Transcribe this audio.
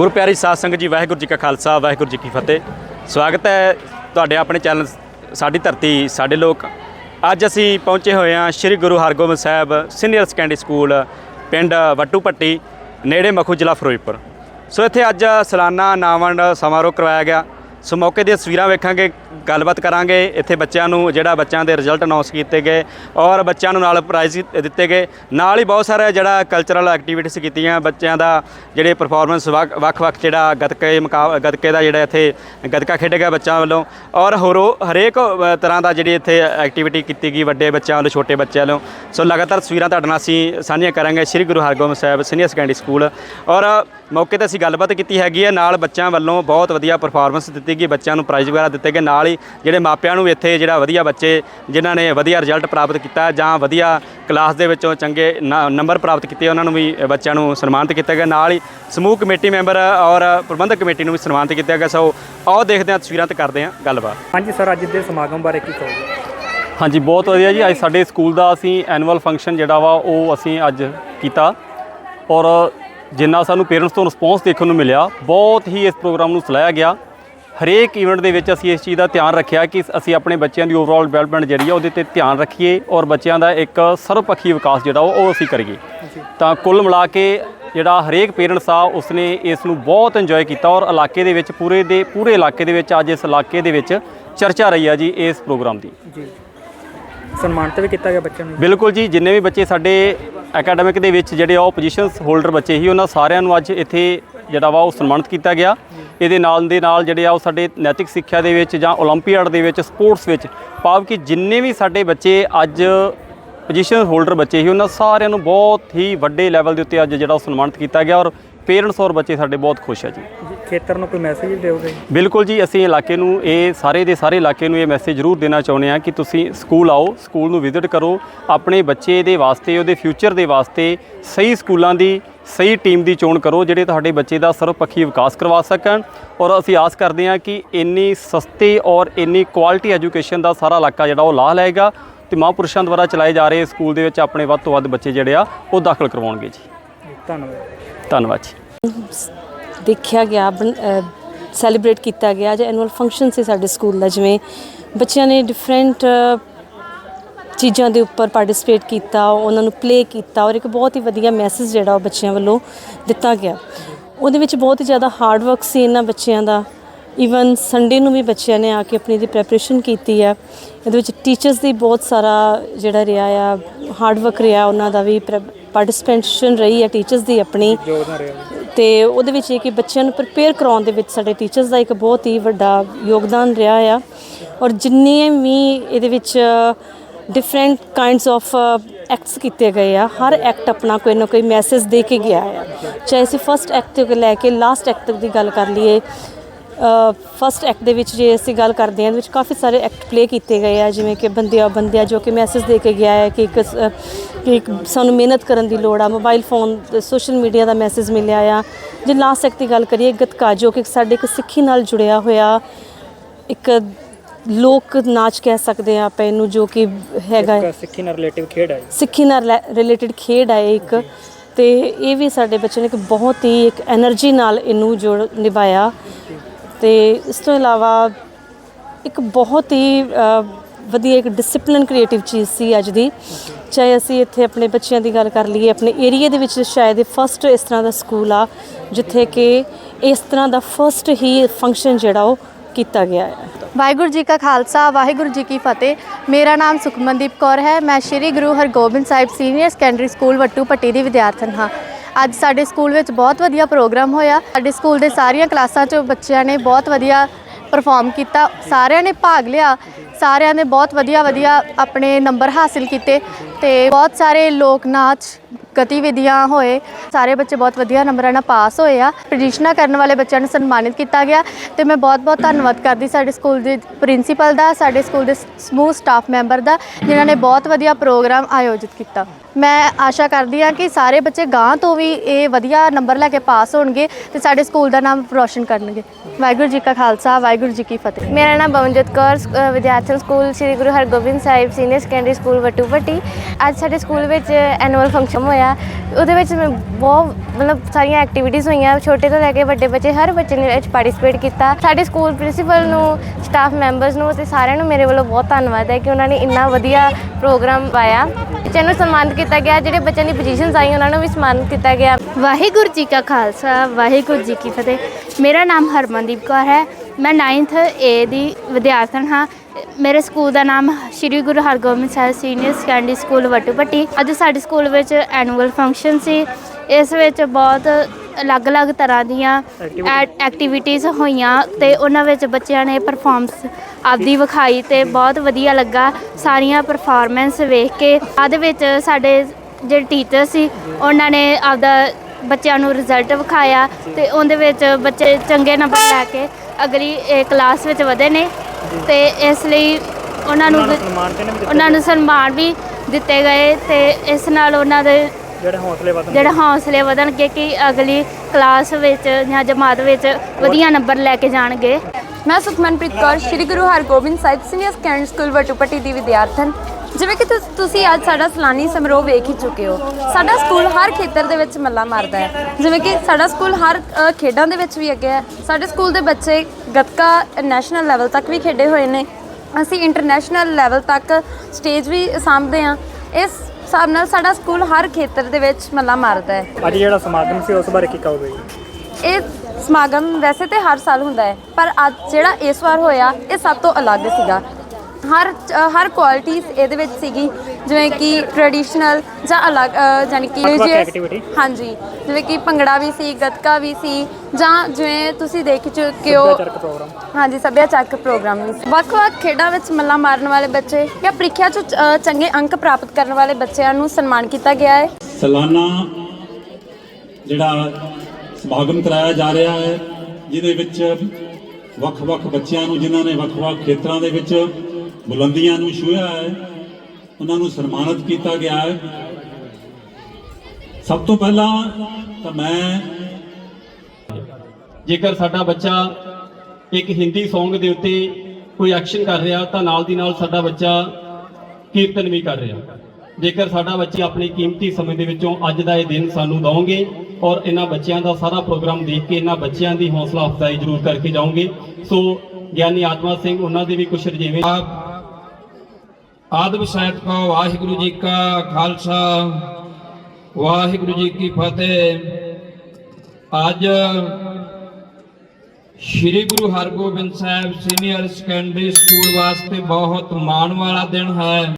ਗੁਰੂ ਪਿਆਰੀ ਸਾਧ ਸੰਗਤ ਜੀ, ਵਾਹਿਗੁਰੂ ਜੀ ਕਾ ਖਾਲਸਾ, ਵਾਹਿਗੁਰੂ ਜੀ ਕੀ ਫਤਿਹ। ਸਵਾਗਤ ਹੈ ਤੁਹਾਡੇ ਆਪਣੇ ਚੈਨਲ ਸਾਡੀ ਧਰਤੀ, ਸਾਡੇ ਲੋਕ। ਅੱਜ ਅਸੀਂ ਪਹੁੰਚੇ ਹੋਏ ਹਾਂ Sri Guru Hargobind Sahib senior secondary school, ਪਿੰਡ ਵੱਟੂ ਪੱਟੀ ਨੇੜੇ ਮਖੂ ਜ਼ਿਲ੍ਹਾ ਫਿਰੋਜ਼ਪੁਰ। ਸੋ ਇੱਥੇ ਅੱਜ ਸਾਲਾਨਾ ਨਾਮਵੰਡ ਸਮਾਰੋਹ ਕਰਵਾਇਆ ਗਿਆ। ਸੋ ਮੌਕੇ ਦੀਆਂ ਤਸਵੀਰਾਂ ਵੇਖਾਂਗੇ ਗੱਲਬਾਤ ਕਰਾਂਗੇ। ਇੱਥੇ ਬੱਚਿਆਂ ਨੂੰ ਜਿਹੜਾ ਬੱਚਿਆਂ ਦੇ ਰਿਜ਼ਲਟ ਅਨਾਉਂਸ ਕੀਤੇ ਗਏ ਔਰ ਬੱਚਿਆਂ ਨੂੰ ਨਾਲ ਪ੍ਰਾਈਜ਼ ਦਿੱਤੇ ਗਏ। ਨਾਲ ਹੀ ਬਹੁਤ ਸਾਰਾ ਜਿਹੜਾ ਕਲਚਰਲ ਐਕਟੀਵਿਟੀਜ਼ ਕੀਤੀਆਂ ਬੱਚਿਆਂ ਦਾ ਜਿਹੜੇ ਪਰਫਾਰਮੈਂਸ ਵੱਖ-ਵੱਖ ਜਿਹੜਾ ਗੱਤਕੇ ਮੁਕਾਬ ਗੱਤਕੇ ਦਾ ਜਿਹੜਾ ਇੱਥੇ ਗੱਤਕਾ ਖੇਡਿਆ ਗਿਆ ਬੱਚਿਆਂ ਵੱਲੋਂ। ਔਰ ਹੋਰੋ ਹਰੇਕ ਅ, ਤਰ੍ਹਾਂ ਦਾ ਜਿਹੜੀ ਇੱਥੇ ਐਕਟੀਵਿਟੀ ਕੀਤੀ ਗਈ ਵੱਡੇ ਬੱਚਿਆਂ ਵੱਲੋਂ ਛੋਟੇ ਬੱਚਿਆਂ ਵੱਲੋਂ। ਸੋ ਲਗਾਤਾਰ ਤਸਵੀਰਾਂ ਤੁਹਾਡੇ ਨਾਲ ਅਸੀਂ ਸਾਂਝੀਆਂ ਕਰਾਂਗੇ Sri Guru Hargobind Sahib senior secondary school ਔਰ ਮੌਕੇ ਤੇ ਅਸੀਂ ਗੱਲਬਾਤ ਕੀਤੀ ਹੈਗੀ ਹੈ ਨਾਲ ਬੱਚਿਆਂ ਵੱਲੋਂ ਬਹੁਤ ਵਧੀਆ ਪਰਫਾਰਮੈਂਸ ਦਿੱਤੀ ਗਈ ਬੱਚਿਆਂ ਨੂੰ ਪ੍ਰਾਈਜ਼ ਵਗੈਰਾ ਦਿੱਤੇ ਗਏ। ਨਾਲ ਹੀ ਜਿਹੜੇ ਮਾਪਿਆਂ ਨੂੰ ਇੱਥੇ ਜਿਹੜਾ ਵਧੀਆ ਬੱਚੇ ਜਿਨ੍ਹਾਂ ਨੇ ਵਧੀਆ ਰਿਜ਼ਲਟ ਪ੍ਰਾਪਤ ਕੀਤਾ ਜਾਂ ਵਧੀਆ ਕਲਾਸ ਦੇ ਵਿੱਚੋਂ ਚੰਗੇ ਨੰਬਰ ਪ੍ਰਾਪਤ ਕੀਤੇ ਉਹਨਾਂ ਨੂੰ ਵੀ ਬੱਚਿਆਂ ਨੂੰ ਸਨਮਾਨਿਤ ਕੀਤਾ ਗਿਆ। ਨਾਲ ਹੀ ਸਮੂਹ ਕਮੇਟੀ ਮੈਂਬਰ ਔਰ ਪ੍ਰਬੰਧਕ ਕਮੇਟੀ ਨੂੰ ਵੀ ਸਨਮਾਨਿਤ ਕੀਤਾ ਗਿਆ। ਸੋ ਆਓ ਦੇਖਦੇ ਹਾਂ ਤਸਵੀਰਾਂ ਤੇ ਕਰਦੇ ਹਾਂ ਗੱਲਬਾਤ। ਹਾਂਜੀ ਸਰ ਅੱਜ ਦੇ ਸਮਾਗਮ ਬਾਰੇ ਕੀ ਕਹੋਗੇ? ਹਾਂਜੀ ਬਹੁਤ ਵਧੀਆ ਜੀ। ਅੱਜ ਸਾਡੇ ਸਕੂਲ ਦਾ ਅਸੀਂ ਐਨੂਅਲ ਫੰਕਸ਼ਨ ਜਿਹੜਾ ਵਾ ਉਹ ਅਸੀਂ ਅੱਜ ਕੀਤਾ। ਔਰ ਜਿੰਨਾ ਸਾਨੂੰ ਪੇਰੈਂਟਸ ਤੋਂ ਰਿਸਪੌਂਸ ਦੇਖਣ ਨੂੰ ਮਿਲਿਆ ਬਹੁਤ ਹੀ ਇਸ ਪ੍ਰੋਗਰਾਮ ਨੂੰ ਸਲਾਹਿਆ ਗਿਆ। ਹਰੇਕ ਇਵੈਂਟ ਦੇ ਵਿੱਚ ਅਸੀਂ ਇਸ ਚੀਜ਼ ਦਾ ਧਿਆਨ ਰੱਖਿਆ ਕਿ ਅਸੀਂ ਆਪਣੇ ਬੱਚਿਆਂ ਦੀ ਓਵਰਆਲ ਡਿਵੈਲਪਮੈਂਟ ਜਿਹੜੀ ਆ ਉਹਦੇ ਤੇ ਧਿਆਨ ਰੱਖੀਏ ਔਰ ਬੱਚਿਆਂ ਦਾ ਇੱਕ ਸਰਵਪੱਖੀ ਵਿਕਾਸ ਜਿਹੜਾ ਉਹ ਉਹ ਅਸੀਂ ਕਰੀਏ। ਤਾਂ ਕੁੱਲ ਮਿਲਾ ਕੇ ਜਿਹੜਾ ਹਰੇਕ ਪੇਰੈਂਟਸ ਆ ਉਸਨੇ ਇਸ ਨੂੰ ਬਹੁਤ ਇੰਜੋਏ ਕੀਤਾ ਔਰ ਇਲਾਕੇ ਦੇ ਵਿੱਚ ਪੂਰੇ ਦੇ ਪੂਰੇ ਇਲਾਕੇ ਦੇ ਵਿੱਚ ਅੱਜ ਇਸ ਇਲਾਕੇ ਦੇ ਵਿੱਚ ਚਰਚਾ ਰਹੀ ਆ ਜੀ ਇਸ ਪ੍ਰੋਗਰਾਮ ਦੀ। ਜੀ। ਸਨਮਾਨਿਤ ਵੀ ਕੀਤਾ ਗਿਆ ਬੱਚਿਆਂ ਨੂੰ। ਬਿਲਕੁਲ ਜੀ ਜਿੰਨੇ ਵੀ ਬੱਚੇ ਸਾਡੇ ਅਕੈਡਮਿਕ ਦੇ ਵਿੱਚ ਜਿਹੜੇ ਆ ਉਹ ਪੋਜੀਸ਼ਨਸ ਹੋਲਡਰ ਬੱਚੇ ਸੀ ਉਹਨਾਂ ਸਾਰਿਆਂ ਨੂੰ ਅੱਜ ਇੱਥੇ ਜਿਹੜਾ ਵਾ ਉਹ ਸਨਮਾਨਿਤ ਕੀਤਾ ਗਿਆ। ਇਹਦੇ ਨਾਲ ਦੇ ਨਾਲ ਜਿਹੜੇ ਆ ਉਹ ਸਾਡੇ ਨੈਤਿਕ ਸਿੱਖਿਆ ਦੇ ਵਿੱਚ ਜਾਂ 올림픽 ਦੇ ਵਿੱਚ ਸਪੋਰਟਸ ਵਿੱਚ ਭਾਵ ਕਿ ਜਿੰਨੇ ਵੀ ਸਾਡੇ ਬੱਚੇ ਅੱਜ ਪੋਜੀਸ਼ਨ ਹੋਲਡਰ ਬੱਚੇ ਸੀ ਉਹਨਾਂ ਸਾਰਿਆਂ ਨੂੰ ਬਹੁਤ ਹੀ ਵੱਡੇ ਲੈਵਲ ਦੇ ਉੱਤੇ ਅੱਜ ਜਿਹੜਾ ਉਹ ਸਨਮਾਨਿਤ ਕੀਤਾ ਗਿਆ ਔਰ ਪੇਰੈਂਟਸ ਔਰ ਬੱਚੇ ਸਾਡੇ ਬਹੁਤ ਖੁਸ਼ ਹੈ ਜੀ ਜੀ ਖੇਤਰ ਨੂੰ ਕੋਈ ਮੈਸੇਜ ਦਿਓਗੇ ਬਿਲਕੁਲ ਜੀ ਅਸੀਂ ਇਲਾਕੇ ਨੂੰ ਇਹ ਸਾਰੇ ਦੇ ਸਾਰੇ ਇਲਾਕੇ ਨੂੰ ਇਹ ਮੈਸੇਜ ਜ਼ਰੂਰ ਦੇਣਾ ਚਾਹੁੰਦੇ ਹਾਂ ਕਿ ਤੁਸੀਂ ਸਕੂਲ ਆਓ ਸਕੂਲ ਨੂੰ ਵਿਜ਼ਿਟ ਕਰੋ ਆਪਣੇ ਬੱਚੇ ਦੇ ਵਾਸਤੇ ਉਹਦੇ ਫਿਊਚਰ ਦੇ ਵਾਸਤੇ ਸਹੀ ਸਕੂਲਾਂ ਦੀ ਸਹੀ ਟੀਮ ਦੀ ਚੋਣ ਕਰੋ ਜਿਹੜੇ ਤੁਹਾਡੇ ਬੱਚੇ ਦਾ ਸਰਵਪੱਖੀ ਵਿਕਾਸ ਕਰਵਾ ਸਕਣ। ਔਰ ਅਸੀਂ ਆਸ ਕਰਦੇ ਹਾਂ ਕਿ ਇੰਨੀ ਸਸਤੀ ਔਰ ਇੰਨੀ ਕੁਆਲਿਟੀ ਐਜੂਕੇਸ਼ਨ ਦਾ ਸਾਰਾ ਇਲਾਕਾ ਜਿਹੜਾ ਉਹ ਲਾਹ ਲਏਗਾ ਤੇ ਮਹਾਂਪੁਰਸ਼ਾਂ ਦੁਆਰਾ ਚਲਾਏ ਜਾ ਰਹੇ ਸਕੂਲ ਦੇ ਵਿੱਚ ਆਪਣੇ ਵੱਧ ਤੋਂ ਵੱਧ ਬੱਚੇ ਜਿਹੜੇ ਆ ਉਹ ਦਾਖਲ ਕਰਵਾਉਣਗੇ ਜੀ। ਜੀ, ਧੰਨਵਾਦ। ਧੰਨਵਾਦ ਜੀ। ਦੇਖਿਆ ਗਿਆ ਸੈਲੀਬ੍ਰੇਟ ਕੀਤਾ ਗਿਆ ਅੱਜ ਐਨੂਅਲ ਫੰਕਸ਼ਨ ਸੀ ਸਾਡੇ ਸਕੂਲ ਦਾ ਜਿਵੇਂ ਬੱਚਿਆਂ ਨੇ ਡਿਫਰੈਂਟ ਚੀਜ਼ਾਂ ਦੇ ਉੱਪਰ ਪਾਰਟਿਸਿਪੇਟ ਕੀਤਾ, ਉਹਨਾਂ ਨੂੰ ਪਲੇ ਕੀਤਾ ਔਰ ਇੱਕ ਬਹੁਤ ਹੀ ਵਧੀਆ ਮੈਸੇਜ ਜਿਹੜਾ ਉਹ ਬੱਚਿਆਂ ਵੱਲੋਂ ਦਿੱਤਾ ਗਿਆ। ਉਹਦੇ ਵਿੱਚ ਬਹੁਤ ਹੀ ਜ਼ਿਆਦਾ ਹਾਰਡ ਵਰਕ ਸੀ ਇਹਨਾਂ ਬੱਚਿਆਂ ਦਾ। ਈਵਨ ਸੰਡੇ ਨੂੰ ਵੀ ਬੱਚਿਆਂ ਨੇ ਆ ਕੇ ਆਪਣੀ ਦੀ ਪ੍ਰੈਪਰੇਸ਼ਨ ਕੀਤੀ ਆ। ਇਹਦੇ ਵਿੱਚ ਟੀਚਰਸ ਦੀ ਬਹੁਤ ਸਾਰਾ ਜਿਹੜਾ ਰਿਹਾ ਆ ਹਾਰਡ ਵਰਕ ਰਿਹਾ, ਉਹਨਾਂ ਦਾ ਵੀ ਪਾਰਟਿਸਪੇਸ਼ਨ ਰਹੀ ਆ ਟੀਚਰਸ ਦੀ ਆਪਣੀ। ਯੋਗਦਾਨ ਤੇ ਉਹਦੇ ਵਿੱਚ ਇਹ ਕਿ ਬੱਚਿਆਂ ਨੂੰ ਪ੍ਰਪੇਅਰ ਕਰਾਉਣ ਦੇ ਵਿੱਚ ਸਾਡੇ ਟੀਚਰਸ ਦਾ ਇੱਕ ਬਹੁਤ ਹੀ ਵੱਡਾ ਯੋਗਦਾਨ ਰਿਹਾ ਆ। ਔਰ ਜਿੰਨੇ ਵੀ ਇਹਦੇ ਵਿੱਚ ਡਿਫਰੈਂਟ ਕਾਈਂਡਸ ਆਫ ਐਕਟਸ ਕੀਤੇ ਗਏ ਆ। ਹਰ ਐਕਟ ਆਪਣਾ ਕੋਈ ਨਾ ਕੋਈ ਮੈਸੇਜ ਦੇ ਕੇ ਗਿਆ ਆ। ਚਾਹੇ ਅਸੀਂ ਫਸਟ ਐਕਟ ਤੋਂ ਲੈ ਕੇ ਲਾਸਟ ਐਕਟ ਤੱਕ ਦੀ ਗੱਲ ਕਰ ਲਈਏ ਫਸਟ ਐਕਟ ਦੇ ਵਿੱਚ ਜੇ ਅਸੀਂ ਗੱਲ ਕਰਦੇ ਹਾਂ ਇਹਦੇ ਵਿੱਚ ਕਾਫੀ ਸਾਰੇ ਐਕਟ ਪਲੇ ਕੀਤੇ ਗਏ ਆ। ਜਿਵੇਂ ਕਿ ਬੰਦਿਆ ਬੰਦਿਆ ਜੋ ਕਿ ਮੈਸੇਜ ਦੇ ਕੇ ਗਿਆ ਹੈ ਕਿ ਇੱਕ ਕਿ ਇੱਕ ਸਾਨੂੰ ਮਿਹਨਤ ਕਰਨ ਦੀ ਲੋੜ ਆ। ਮੋਬਾਈਲ ਫੋਨ ਸੋਸ਼ਲ ਮੀਡੀਆ ਦਾ ਮੈਸੇਜ ਮਿਲਿਆ ਆ। ਜੇ ਲਾਸਟ ਐਕਟ ਦੀ ਗੱਲ ਕਰੀਏ, ਗਤਕਾ, ਜੋ ਕਿ ਸਾਡੇ ਇੱਕ ਸਿੱਖੀ ਨਾਲ ਜੁੜਿਆ ਹੋਇਆ ਇੱਕ ਲੋਕ ਨਾਚ ਕਹਿ ਸਕਦੇ ਆ ਆਪਾਂ ਇਹਨੂੰ ਜੋ ਕਿ ਹੈਗਾ ਸਿੱਖੀ ਨਾਲ ਰਿਲੇਟਿਵ ਖੇਡ ਹੈ ਸਿੱਖੀ ਨਾਲ ਰਿਲੇਟਿਡ ਖੇਡ ਹੈ ਇੱਕ। ਤੇ ਇਹ ਵੀ ਸਾਡੇ ਬੱਚੇ ਨੇ ਇੱਕ ਬਹੁਤ ਹੀ ਇੱਕ એનર્ਜੀ ਨਾਲ ਇਹਨੂੰ ਜੋੜ ਨਿਭਾਇਆ। ਤੇ ਇਸ ਤੋਂ ਇਲਾਵਾ ਇੱਕ ਬਹੁਤ ਹੀ ਵਧੀਆ ਇੱਕ ਡਿਸਪਲਿਨ ਕ੍ਰੀਏਟਿਵ ਚੀਜ਼ ਸੀ ਅੱਜ ਦੀ। ਚਾਹੇ ਅਸੀਂ ਇੱਥੇ ਆਪਣੇ ਬੱਚਿਆਂ ਦੀ ਗੱਲ ਕਰ ਲਈਏ ਆਪਣੇ ਏਰੀਆ ਦੇ ਵਿੱਚ ਸ਼ਾਇਦ ਇਹ ਫਸਟ ਇਸ ਤਰ੍ਹਾਂ ਦਾ ਸਕੂਲ ਆ ਜਿੱਥੇ ਕਿ ਇਸ ਤਰ੍ਹਾਂ ਦਾ ਫਸਟ ਹੀ ਫੰਕਸ਼ਨ ਜਿਹੜਾ ਉਹ ਕੀਤਾ ਗਿਆ ਹੈ। ਵਾਹਿਗੁਰੂ ਜੀ ਕਾ ਖਾਲਸਾ, ਵਾਹਿਗੁਰੂ ਜੀ ਕੀ ਫਤਿਹ। ਮੇਰਾ ਨਾਮ ਸੁਖਮਨਦੀਪ ਕੌਰ ਹੈ। ਮੈਂ Shri Guru Hargobind Sahib senior secondary school Vattu Patti ਦੀ ਵਿਦਿਆਰਥਣ ਹਾਂ। ਅੱਜ ਸਾਡੇ ਸਕੂਲ ਵਿੱਚ ਬਹੁਤ ਵਧੀਆ ਪ੍ਰੋਗਰਾਮ ਹੋਇਆ। ਸਾਡੇ ਸਕੂਲ ਦੇ ਸਾਰੀਆਂ ਕਲਾਸਾਂ 'ਚ ਬੱਚਿਆਂ ਨੇ ਬਹੁਤ ਵਧੀਆ ਪਰਫਾਰਮ ਕੀਤਾ। ਸਾਰਿਆਂ ਨੇ ਭਾਗ ਲਿਆ। ਸਾਰਿਆਂ ਨੇ ਬਹੁਤ ਵਧੀਆ ਵਧੀਆ ਆਪਣੇ ਨੰਬਰ ਹਾਸਿਲ ਕੀਤੇ ਤੇ ਬਹੁਤ ਸਾਰੇ ਲੋਕ ਨਾਚ ਗਤੀਵਿਧੀਆਂ ਹੋਏ, ਸਾਰੇ ਬੱਚੇ ਬਹੁਤ ਵਧੀਆ ਨੰਬਰਾਂ ਨਾਲ ਪਾਸ ਹੋਏ ਆ। ਪੋਜੀਸ਼ਨਾਂ ਕਰਨ ਵਾਲੇ ਬੱਚਿਆਂ ਨੂੰ ਸਨਮਾਨਿਤ ਕੀਤਾ ਗਿਆ ਤੇ ਮੈਂ ਬਹੁਤ ਬਹੁਤ ਧੰਨਵਾਦ ਕਰਦੀ ਸਾਡੇ ਸਕੂਲ ਦੇ ਪ੍ਰਿੰਸੀਪਲ ਦਾ, ਸਾਡੇ ਸਕੂਲ ਦੇ ਸਮੂਹ ਸਟਾਫ ਮੈਂਬਰ ਦਾ, ਜਿਨ੍ਹਾਂ ਨੇ ਬਹੁਤ ਵਧੀਆ ਪ੍ਰੋਗਰਾਮ ਆਯੋਜਿਤ ਕੀਤਾ। ਮੈਂ ਆਸ਼ਾ ਕਰਦੀ ਹਾਂ ਕਿ ਸਾਰੇ ਬੱਚੇ ਗਾਂ ਤੋਂ ਵੀ ਇਹ ਵਧੀਆ ਨੰਬਰ ਲੈ ਕੇ ਪਾਸ ਹੋਣਗੇ ਤੇ ਸਾਡੇ ਸਕੂਲ ਦਾ ਨਾਮ ਰੋਸ਼ਨ ਕਰਨਗੇ। ਵਾਹਿਗੁਰੂ ਜੀ ਕਾ ਖਾਲਸਾ, ਵਾਹਿਗੁਰੂ ਜੀ ਕੀ ਫਤਿਹ। ਮੇਰਾ ਨਾਮ ਬਵਨਜੋਤ ਕੌਰ ਵਿਦਿਆਰਥਣ school Sri Guru Hargobind Sahib senior secondary school Vatupatti ਅੱਜ ਸਾਡੇ ਸਕੂਲ ਵਿੱਚ ਐਨੂਅਲ ਫੰਕਸ਼ਨ ਹੋਇਆ। ਹੋਇਆ। ਉਹਦੇ ਵਿੱਚ ਮੈਂ ਬਹੁਤ ਮਤਲਬ ਸਾਰੀਆਂ ਐਕਟੀਵਿਟੀਜ਼ ਹੋਈਆਂ। ਛੋਟੇ ਤੋਂ ਲੈ ਕੇ ਵੱਡੇ ਬੱਚੇ, ਹਰ ਬੱਚੇ ਨੇ ਵਿੱਚ ਪਾਰਟਿਸਿਪੇਟ ਕੀਤਾ। ਸਾਡੇ ਸਕੂਲ ਪ੍ਰਿੰਸੀਪਲ ਨੂੰ ਸਟਾਫ ਮੈਂਬਰਸ ਨੂੰ ਤੇ ਸਾਰਿਆਂ ਨੂੰ ਮੇਰੇ ਵੱਲੋਂ ਬਹੁਤ ਧੰਨਵਾਦ ਹੈ ਕਿ ਉਹਨਾਂ ਨੇ ਇੰਨਾ ਵਧੀਆ ਪ੍ਰੋਗਰਾਮ ਪਾਇਆ। ਬੱਚਿਆਂ ਨੂੰ ਸਨਮਾਨਿਤ ਕੀਤਾ ਗਿਆ। ਜਿਹੜੇ ਬੱਚਿਆਂ ਦੀ ਪੋਜੀਸ਼ਨਸ ਆਈ ਉਹਨਾਂ ਨੂੰ ਵੀ ਸਨਮਾਨਿਤ ਕੀਤਾ ਗਿਆ। ਵਾਹਿਗੁਰੂ ਜੀ ਕਾ ਖਾਲਸਾ, ਵਾਹਿਗੁਰੂ ਜੀ ਕੀ ਫਤਿਹ। ਮੇਰਾ ਨਾਮ ਹਰਮਨਦੀਪ ਕੌਰ ਹੈ। ਮੈਂ 9th ਏ ਦੀ ਵਿਦਿਆਰਥਣ ਹਾਂ। ਮੇਰੇ ਸਕੂਲ ਦਾ ਨਾਮ Shri Guru Hargobind Sahib senior secondary school Vatupatti ਅੱਜ ਸਾਡੇ ਸਕੂਲ ਵਿੱਚ ਐਨੂਅਲ ਫੰਕਸ਼ਨ ਸੀ ਇਸ ਵਿੱਚ ਬਹੁਤ ਅਲੱਗ-ਅਲੱਗ ਤਰ੍ਹਾਂ ਦੀਆਂ ਐਕਟੀਵਿਟੀਜ਼ ਹੋਈਆਂ ਤੇ ਉਹਨਾਂ ਵਿੱਚ ਬੱਚਿਆਂ ਨੇ ਪਰਫਾਰਮੈਂਸ ਆਪਦੀ ਵਿਖਾਈ ਤੇ ਬਹੁਤ ਵਧੀਆ ਲੱਗਾ ਸਾਰੀਆਂ ਪਰਫਾਰਮੈਂਸ ਵੇਖ ਕੇ ਬਾਅਦ ਵਿੱਚ ਸਾਡੇ ਜਿਹੜੇ ਟੀਚਰ ਸੀ ਉਹਨਾਂ ਨੇ ਆਪਦਾ ਬੱਚਿਆਂ ਨੂੰ ਰਿਜ਼ਲਟ ਵਿਖਾਇਆ ਤੇ ਉਹਦੇ ਵਿੱਚ ਬੱਚੇ ਚੰਗੇ ਨੰਬਰ ਲੈ ਕੇ ਅਗਲੀ ਕਲਾਸ ਵਿੱਚ ਵਧੇ ਨੇ ਤੇ ਇਸ ਲਈ ਉਹਨਾਂ ਨੂੰ ਉਹਨਾਂ ਨੂੰ ਸਨਮਾਨ ਵੀ ਦਿੱਤਾ ਉਹਨਾਂ ਨੂੰ ਸਨਮਾਨ ਵੀ ਦਿੱਤੇ ਗਏ ਤੇ ਇਸ ਨਾਲ ਉਹਨਾਂ ਦੇ ਜਿਹੜੇ ਹੌਸਲੇ ਵਧਣ ਜਿਹੜੇ ਹੌਸਲੇ ਵਧਣਗੇ ਕਿ ਅਗਲੀ ਕਲਾਸ ਵਿੱਚ ਜਾਂ ਜਮਾਤ ਵਿੱਚ ਵਧੀਆ ਨੰਬਰ ਲੈ ਕੇ ਜਾਣਗੇ। ਮੈਂ Sukhmanpreet Kaur Sri Guru Hargobind Sahib senior secondary school Vatupatti ਦੀ ਵਿਦਿਆਰਥਣ। ਜਿਵੇਂ ਕਿ ਤੁਸ- ਅੱਜ ਸਾਡਾ ਸਲਾਨੀ ਸਮਾਰੋਹ ਵੇਖ ਹੀ ਚੁੱਕੇ ਹੋ। ਸਾਡਾ ਸਕੂਲ ਹਰ ਖੇਤਰ ਦੇ ਵਿੱਚ ਮੱਲਾ ਮਾਰਦਾ ਹੈ। ਜਿਵੇਂ ਕਿ ਸਾਡਾ ਸਕੂਲ ਹਰ ਖੇਡਾਂ ਦੇ ਵਿੱਚ ਵੀ ਅੱਗੇ ਹੈ। ਸਾਡੇ ਸਕੂਲ ਦੇ ਬੱਚੇ ਗੱਤਕਾ ਨੈਸ਼ਨਲ ਲੈਵਲ ਤੱਕ ਵੀ ਖੇਡੇ ਹੋਏ ਨੇ। ਅਸੀਂ ਇੰਟਰਨੈਸ਼ਨਲ ਲੈਵਲ ਤੱਕ ਸਟੇਜ ਵੀ ਸਾਂਭਦੇ ਹਾਂ। ਇਸ ਹਿਸਾਬ ਨਾਲ ਸਾਡਾ ਸਕੂਲ ਹਰ ਖੇਤਰ ਦੇ ਵਿੱਚ ਮੱਲਾ ਮਾਰਦਾ ਹੈ। ਅੱਜ ਜਿਹੜਾ ਸਮਾਗਮ ਸੀ ਉਸ ਬਾਰੇ ਕੀ ਕਹੋਗੇ ਇਹ ਸਮਾਗਮ ਵੈਸੇ ਤੇ ਹਰ ਸਾਲ ਹੁੰਦਾ ਹੈ ਪਰ ਅੱਜ ਜਿਹੜਾ ਇਸ ਵਾਰ ਹੋਇਆ ਇਹ ਸਭ ਤੋਂ ਅਲੱਗ ਸੀਗਾ। ਹਰ ਹਰ ਕੁਆਲਿਟੀਜ਼ ਇਹਦੇ ਵਿੱਚ ਸੀਗੀ ਜਿਵੇਂ ਕਿ ਟ੍ਰੈਡੀਸ਼ਨਲ ਜਾਂ ਅਲੱਗ ਯਾਨੀ ਕਿ। ਹਾਂਜੀ ਜਿਵੇਂ ਕਿ ਭੰਗੜਾ ਵੀ ਸੀ ਗੱਤਕਾ ਵੀ ਸੀ ਜਾਂ ਜਿਵੇਂ ਤੁਸੀਂ ਦੇਖ ਚੁੱਕੇ ਹੋ ਹਾਂਜੀ ਸੱਭਿਆਚਾਰਕ ਪ੍ਰੋਗਰਾਮ ਵੀ ਸੀ। ਵੱਖ-ਵੱਖ ਖੇਡਾਂ ਵਿੱਚ ਮੱਲਾ ਮਾਰਨ ਵਾਲੇ ਬੱਚੇ ਜਾਂ ਪ੍ਰੀਖਿਆ 'ਚ ਚੰਗੇ ਅੰਕ ਪ੍ਰਾਪਤ ਕਰਨ ਵਾਲੇ ਬੱਚਿਆਂ ਨੂੰ ਸਨਮਾਨ ਕੀਤਾ ਗਿਆ ਹੈ। ਸਾਲਾਨਾ ਜਿਹੜਾ ਸਮਾਗਮ ਕਰਾਇਆ ਜਾ ਰਿਹਾ ਹੈ ਜਿਹਦੇ ਵਿੱਚ ਵੱਖ-ਵੱਖ ਬੱਚਿਆਂ ਨੂੰ ਜਿਨ੍ਹਾਂ ਨੇ ਵੱਖ-ਵੱਖ ਖੇਤਰਾਂ ਦੇ ਵਿੱਚ ਬੁਲੰਦੀਆਂ ਨੂੰ ਛੂਹਿਆ ਹੈ। ਉਹਨਾਂ ਨੂੰ ਸਨਮਾਨਿਤ ਕੀਤਾ ਗਿਆ ਹੈ। ਸਭ ਤੋਂ ਪਹਿਲਾਂ ਤਾਂ ਮੈਂ ਜੇਕਰ ਸਾਡਾ ਬੱਚਾ ਇੱਕ ਹਿੰਦੀ Song ਦੇ ਉੱਤੇ ਕੋਈ ਐਕਸ਼ਨ ਕਰ ਰਿਹਾ, ਤਾਂ ਨਾਲ ਦੀ ਨਾਲ ਸਾਡਾ ਬੱਚਾ ਕੀਰਤਨ ਵੀ ਕਰ ਰਿਹਾ। ਜੇਕਰ ਸਾਡਾ ਬੱਚੇ ਆਪਣੇ ਕੀਮਤੀ ਸਮੇਂ ਦੇ ਵਿੱਚੋਂ ਅੱਜ ਦਾ ਇਹ ਦਿਨ ਸਾਨੂੰ ਦਵੋਗੇ ਔਰ ਇਹਨਾਂ ਬੱਚਿਆਂ ਦਾ ਸਾਰਾ ਪ੍ਰੋਗਰਾਮ ਦੇਖ ਕੇ ਇਹਨਾਂ ਬੱਚਿਆਂ ਦੀ ਹੌਸਲਾ ਅਫਜ਼ਾਈ ਜ਼ਰੂਰ ਕਰਕੇ ਜਾਓਗੇ। ਸੋ ਗਿਆਨੀ ਆਤਮਾ ਸਿੰਘ, ਉਹਨਾਂ ਦੇ ਵੀ ਕੁਝ ਰਜੇਵੇਂ ਆਦਮ ਸਾਹਿਬ ਕੋ, ਵਾਹਿਗੁਰੂ ਜੀ ਕਾ ਖਾਲਸਾ। ਵਾਹਿਗੁਰੂ ਜੀ ਕੀ ਫਤਿਹ। ਅੱਜ Sri Guru Hargobind Sahib senior secondary school ਵਾਸਤੇ ਬਹੁਤ ਮਾਣ ਵਾਲਾ ਦਿਨ ਹੈ।